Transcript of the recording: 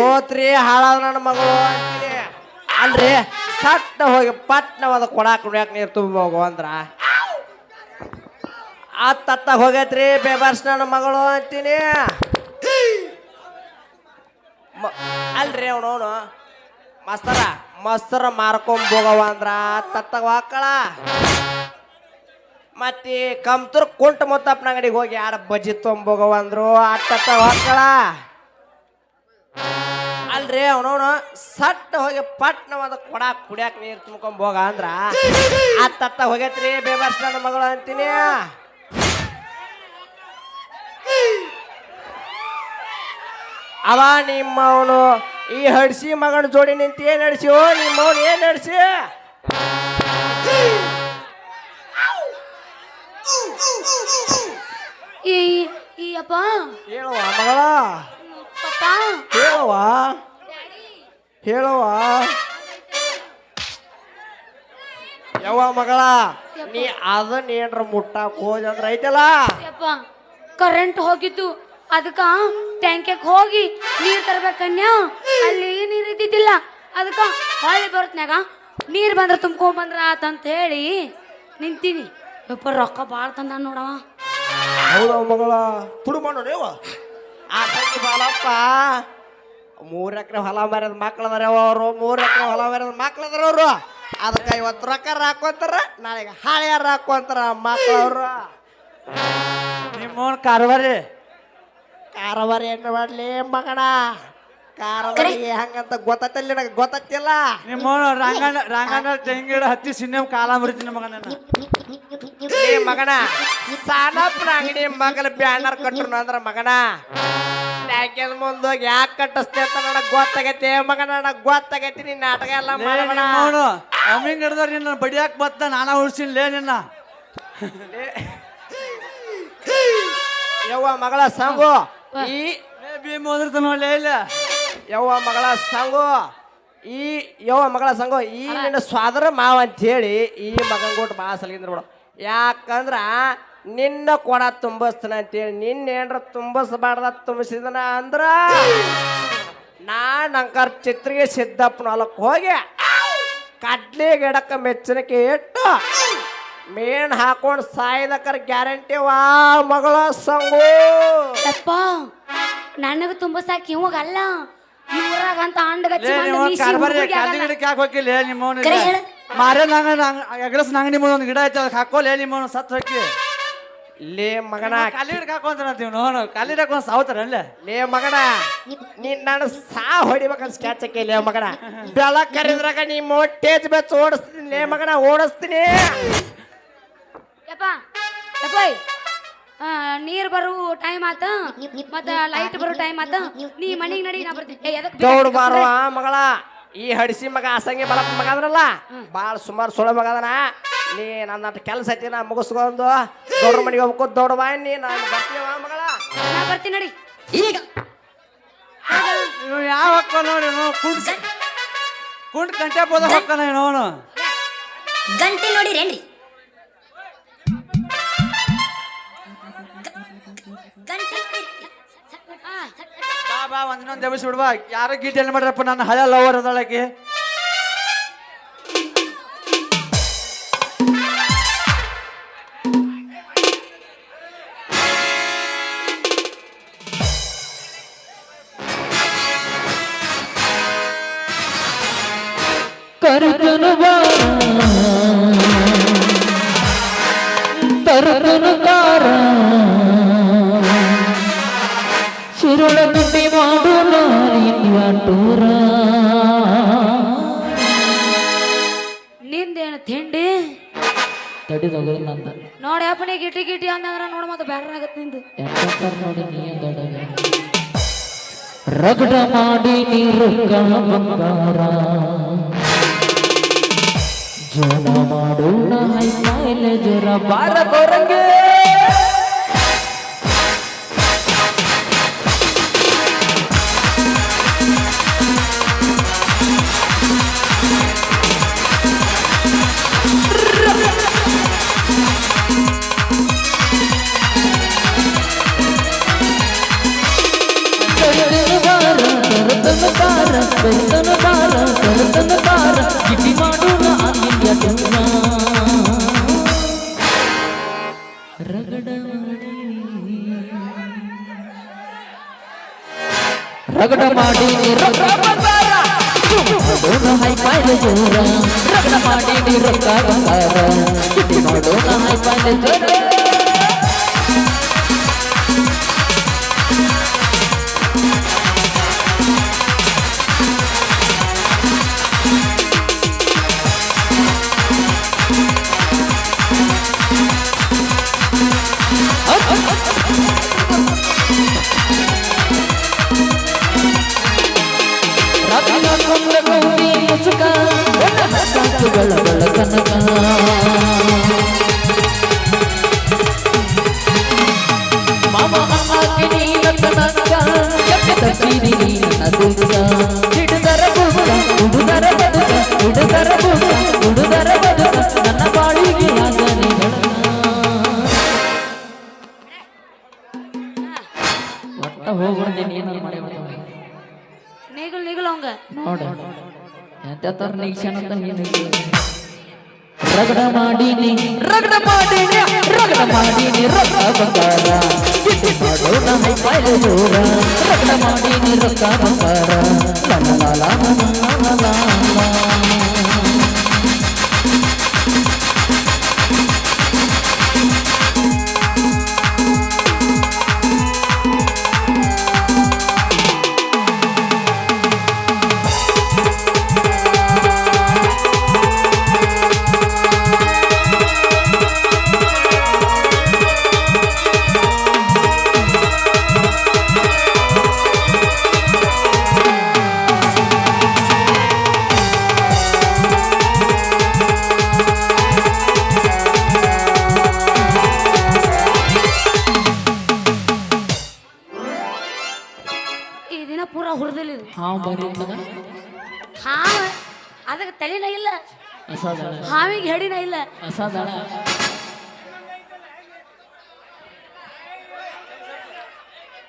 ಹೋತ್ರಿ, ಹಾಳಾದ ನನ್ನ ಮಗಳು ಅಂತೀನಿ. ಅಲ್ರಿ, ಸಟ್ಟ ಹೋಗಿ ಪಟ್ನ ಒಂದು ಕೊಡ ಕುಡಿಯಾಕ ನೀರು ತುಂಬ ಹೋಗು ಅಂದ್ರ. ಆ ತತ್ತ ಹೋಗೈತ್ರಿ, ಬೇಬರ್ಸ್ ನನ್ನ ಮಗಳು ಅಂತೀನಿ. ಅಲ್ರಿ ಅವನವನು ಮಸ್ತರ ಮಸ್ತರ ಮಾರ್ಕೊಂಡ್ ಹೋಗವ ಅಂದ್ರ ತತ್ತಗ ಹಾಕಳ ಮತ್ತೆ ಕಂತರ್ ಕುಂಟ ಮುತ್ತಪ್ಪನ ಅಂಗಡಿಗೆ ಹೋಗಿ ಯಾರ ಬಜ್ಜಿ ತೊಂಬೋಗವ ಅಂದ್ರು ಆ ತತ್ತ ಹಾಕಳ ಅಲ್ರಿ ಅವನವನು ಸಟ್ ಹೋಗಿ ಪಟ್ನವಾದ ಕೊಡಾಕ್ ಕುಡಿಯಾಕ ನೀರು ತುಂಬ್ಕೊಂಡ್ ಹೋಗ ಅಂದ್ರ ಅತ್ತ ಹೋಗೈತ್ರಿ ಬೇಬರ್ಸ್ ನನ್ನ ಮಗಳು ಅಂತೀನಿ. ಅವ ನಿಮ್ಮವನು ಈ ಹಡ್ಸಿ ಮಗನ ಜೋಡಿ ನಿಂತ ಏನ್ ನಡ್ಸಿ? ಓ ನಿಮ್ಮವನು ಏನ್ ನಡ್ಸಿ? ಈ ಈ ಅಪ್ಪ. ಹೇಳುವ ಮಗಳ? ಪಪ್ಪ. ಹೇಳುವ? ಹೇಳುವ ಯಾವ ಮಗಳ ನೀ ಅದನ್ನ ಏನ್ರ ಮುಟ್ಟಾಕ್ ಹೋದ ಅಂದ್ರ ಐತಲ್ಲ? ಯಪ್ಪ ಕರೆಂಟ್ ಹೋಗಿತ್ತು ಅದಕ್ಕ ಟ್ಯಾಂಕ್ಯಾಗ ಹೋಗಿ ನೀರ್ ತರ್ಬೇಕನ್ಯ? ಅಲ್ಲಿ ನೀರ್ ಇದ್ದಿದ್ದಿಲ್ಲ. ಅದಕ್ಕ ಹೊಳ್ಳಿ ಬರುತ್ತನ್ಯಾಗ ನೀರ್ ಬಂದ್ರ ತುಂಬ್ಕೊಂಡ್ ಬಂದ್ರ ಆತಂತ ಹೇಳಿ ನಿಂತೀನಿ. ಯಪ್ಪ ರೊಕ್ಕ ಭಾಳ ತಂದ ನೋಡವ ಹೌದವ ಮಗಳ. ತುಡು ಮಾಡೋಣ ಆ ತಂಗಿ ಬಾಲಪ್ಪ ಮೂರ್ ಎಕರೆ ಹೊಲ ಮರ್ಯದ ಮಕ್ಳದಾರ ಅವರು ಮೂರ್ ಎಕರೆ ಹೊಲ ಮರ್ಯದ ಮಕ್ಳದಾರ ಅವರು. ಅದಕ್ಕೆ ಇವತ್ತು ರೊಕ್ಕ ಹಾಕೊಂತಾರ ನಾಳೆಗೆ ಹಾಳ್ಯಾರ ಹಾಕೊಂತಾರ ಮಕ್ಳವ್ರು. ನಿಮ್ಮವನ್ ಕಾರವಾರಿ? ಕಾರವಾರಿ ಏನು ಮಾಡ್ಲಿ ಮಗಣ? ಕಾರವಾರ ಹಂಗಂತ ಗೊತ್ತತ್ತಿಲ್ಲ ನನಗೆ? ಗೊತ್ತಿಲ್ಲ ನಿಮ್ಮ ರಂಗಣ್ಣ ರಂಗಣ್ಣ ತೆಂಗಿಡ ಹತ್ತಿ ಸಿನಿಮ ಕಾಲ ಮುರಿತೀನಿ ಮಗನ ಮಗಣ ಸಾನಪ್ಪನ ಅಂಗಡಿ ಮಗಲ ಬ್ಯಾನರ್ ಕಟ್ರು ಅಂದ್ರ ಮಗನ ಮುಂದೆ ಮುಂದೋಗಿ ಯಾಕೆ ಕಟ್ಟಿಸ್ತೆ ಅಂತ ನನಗೆ ಗೊತ್ತಾಗೈತಿ. ಮಗ ನನಗೆ ಗೊತ್ತಾಗೈತಿ ನೀನ್ ನಾಟಕ ಎಲ್ಲ ಮಾಡಬೇಡ ನಿಮ್ಮವನು ಅಮ್ಮಿಂಗ್ ಹಿಡ್ದವ್ರು ನಿನ್ನ ಬಡಿಯಾಕ್ ಬತ್ತ ನಾನಾ ಉಳ್ಸಿನ್ ಲೇ ನಿನ್ನ. ಯವ್ವ ಮಗಳ ಸಂಗು ಈ ಭೀಮ್ ಓದಿರ್ತಾನ ನೋಡ್ಲೇ ಇಲ್ಲ. ಯವ್ವ ಮಗಳ ಸಂಗು ಈ ಯವ್ವ ಮಗಳ ಸಂಗು ಈ ನಿನ್ನ ಸ್ವಾದರ ಮಾವ ಅಂತ ಹೇಳಿ ಈ ಮಗಂಗೋಟ್ ಭಾಳ ಸಲಗಿಂದ್ರ ಬಿಡು. ಯಾಕಂದ್ರ ನಿನ್ನ ಕೊಡ ತುಂಬಿಸ್ತಾನ ಅಂತೇಳಿ ನಿನ್ನ ಏನ್ರ ತುಂಬಿಸ್ಬಾರ್ದ ತುಂಬಿಸಿದನ ಅಂದ್ರ ನಾನು ಅಂಕರ್ ಚಿತ್ರಿಗೆ ಸಿದ್ದಪ್ಪನ ಹೊಲಕ್ಕೆ ಹೋಗಿ ಕಡ್ಲಿ ಗಿಡಕ್ಕೆ ಮೆಚ್ಚಣಿಕೆ ಇಟ್ಟು ಮೇನ್ ಹಾಕೊಂಡು ಸಾಯ್ದಕ್ಕರ ಗ್ಯಾರಂಟಿ ವಾ ಮಗಳ ಸಂಗು. ಅಪ್ಪ ನನಗೆ ತುಂಬಿಸಾಕ ಸಾಕಿ ಇವಾಗಲ್ಲ ಈ ಊರಾಗ ಅಂತ ಅಂಡಗಚ್ಚಿ ನಿಮ್ಮ ಹೋಗಿಲ್ಲ ಹೇಳು. ಮಾರೇ ನಂಗ ಎಗ್ರಸ್ ನಂಗ ನಿಮ್ಮ ಒಂದು ಗಿಡ ಐತೆ ಅದಕ್ಕೆ ಹಾಕೋಲೇ ನಿಮ್ಮ ಸತ್ ಹಾಕಿ. ಲೇ ಮಗನ ಕಾಲಿ ಹಾಕೊಂತಾರಂತೀವಿ ನೋನು ಕಲ್ಲಿ ಗಿಡಕ್ಕೆ ಒಂದು ಅಲ್ಲ? ಲೇ ಮಗನ ನೀನ್ ನಾನು ಸಾ ಹೊಡಿಬೇಕಂತ ಸ್ಕ್ಯಾಚ್ ಹಾಕಿ ಲೇ ಮಗನ. ಬೆಳಕ್ ಕರೆದ್ರಾಗ ನೀ ಮೋಟೇಜ್ ಬೆಚ್ಚ ಓಡಿಸ್ತೀನಿ ಲೇ ಮಗನ ಓಡಿಸ್ತೀನಿ. ಯಪ್ಪ ನೀರ್ ಬರು ಟೈಮ್ ಆತ ಮತ್ತ ಲೈಟ್ ಬರೋ ಟೈಮ್ ಆತ ನೀ ಮನೆಗೆ ನಡಿ ನಾ ಬರ್ತೀನಿ. ದೌಡ್ ಬಾರೋ ಆ ಮಗಳ. ಈ ಹಡಿಸಿ ಮಗ ಅಸಂಗಿ ಬಲಪ್ಪ ಮಗ ಅದ್ರಲ್ಲ ಭಾಳ ಸುಮಾರು ಸೊಳ ಮಗ ಅದನ. ನೀ ನನ್ನ ಕೆಲಸ ಐತಿ ನಾ ಮುಗಿಸ್ಕೊಂಡು ದೊಡ್ಡ ಮನೆಗೆ ಹೋಗ್ಬೇಕು. ದೊಡ್ಡ ಬಾ ನೀ ನಾನು ಬರ್ತೀವ ಮಗಳ. ನಾ ಬರ್ತೀನಿ ನಡಿ. ಈಗ. ಇವ್ ಯಾವ ಹಕ್ಕ ನೋಡಿ ಕುಂಡ್ ಕುಂಡ್ ಗಂಟೆ. ಬೋದ ಹಾಕೋನ ಏನೋನು ಗಂಟೆ. ನೋಡಿರೇನ್ರಿ ಬಾ ಬಾ ಒಂದಿನೊಂದು ದೇವಸ್ ಬಿಡ್ವಾ ಯಾರೋ ಗೀಟೆಲ್ಲಿ ಎಲ್ಲಿ ಮಾಡ್ರಪ್ಪ ನನ್ನ ಹಳೆ ಲವರ್ ಅದಳಕ್ಕೆ ಮಾಡು ನಾರಿಯ ಟೂರ ನಿಂದೇನು ತಿಂಡಿ ತಡಿದೋಗ ನಂದ ನೋಡಿ ಅಪ್ಪನಿ ಗಿಟಿ ಗಿಟಿ ಅಂತಂದ್ರ ನೋಡ ಮತ್ತೆ ಬ್ಯಾರ ಆಗತ್ ನಿಂದು. ನೋಡಿ ನೀ ರಗಡ ಮಾಡಿ ನೀರು ಬಂಗಾರ. ಜೋನ ಮಾಡೋಣ ಜೋರ ಬಾರ ಕೊರಂಗೆ. ತರ್ತನು ಬಾರ ತರ್ತನು ಕರ್ತನ ಕಾರ ಕರ್ತನ ಕಾರ ಕರ್ತನ ಕಾರ ಕಿಟಿ ಮಾಡೋಣ ಅಲ್ಲಿಯ ಟೂರ ರಗಡ ಮಾಡಿ ರಗಡ ಮಾಡಿ ನೀ ರೊಕ್ಕ ಬಂಗಾರ ಮಾಡೋಣ ಹೈ ಪಾಯ್ಲೆ ಜೋರ ರಗಡ ಮಾಡಿ ನೀ ರೊಕ್ಕ ಬಂಗಾರ ಕಿಟಿ ಮಾಡೋಣ ಹೈ ಪಾಯ್ಲೆ ಜೋರ ಕೊಂಡ ಗೌರಿ ಮುಸುಕ ಸಾಕುಗಳ ಬೆಳಕನಕ ಮಾಮ ಅಮ್ಮಾಕೆ ನೀನ ಕನಕ ಎಪ್ಪೆ ತಪ್ಪಿನಿ ನೀನ ದುರ್ಗ ಹಿಡಿದರ ಬುಕ್ಕ ಹುಡುದರ ಬದುಕ ಹಿಡಿದರ ಬುಕ್ಕ ಹುಡುದರ ಬದುಕ ನನ್ನ ಬಾಳಿಗೆ ಆಗನೆ ಒಟ್ಟ ಹೋಗ್ಬಿಡ್ದೆ ನೀನು ಮಾಡಿ ನೀಗಲ್ ನೀಗಲ್ ಅವಂಗ. ನೋಡ ಅಂತ ರಗಡ ಮಾಡೀನಿ ರಗಡ ಮಾಡೀನಿ ರಗಡ ಮಾಡೀನಿ, ರೊಕ್ಕ ಬಂಗಾರ. ರಗಡ ಮಾಡೀನಿ, ರೊಕ್ಕ ಬಂಗಾರ. ದಿನ ಪೂರ ಹುರಿದಿಲ್ಲ ಇದು ಹಾವು ಬರೀತದ ಹಾವ ಅದಕ್ಕೆ ತಲೆನ ಇಲ್ಲ ಅಸಾದಳ ಹಾವಿಗೆ ಹೆಡಿನ ಇಲ್ಲ ಅಸಾದಳ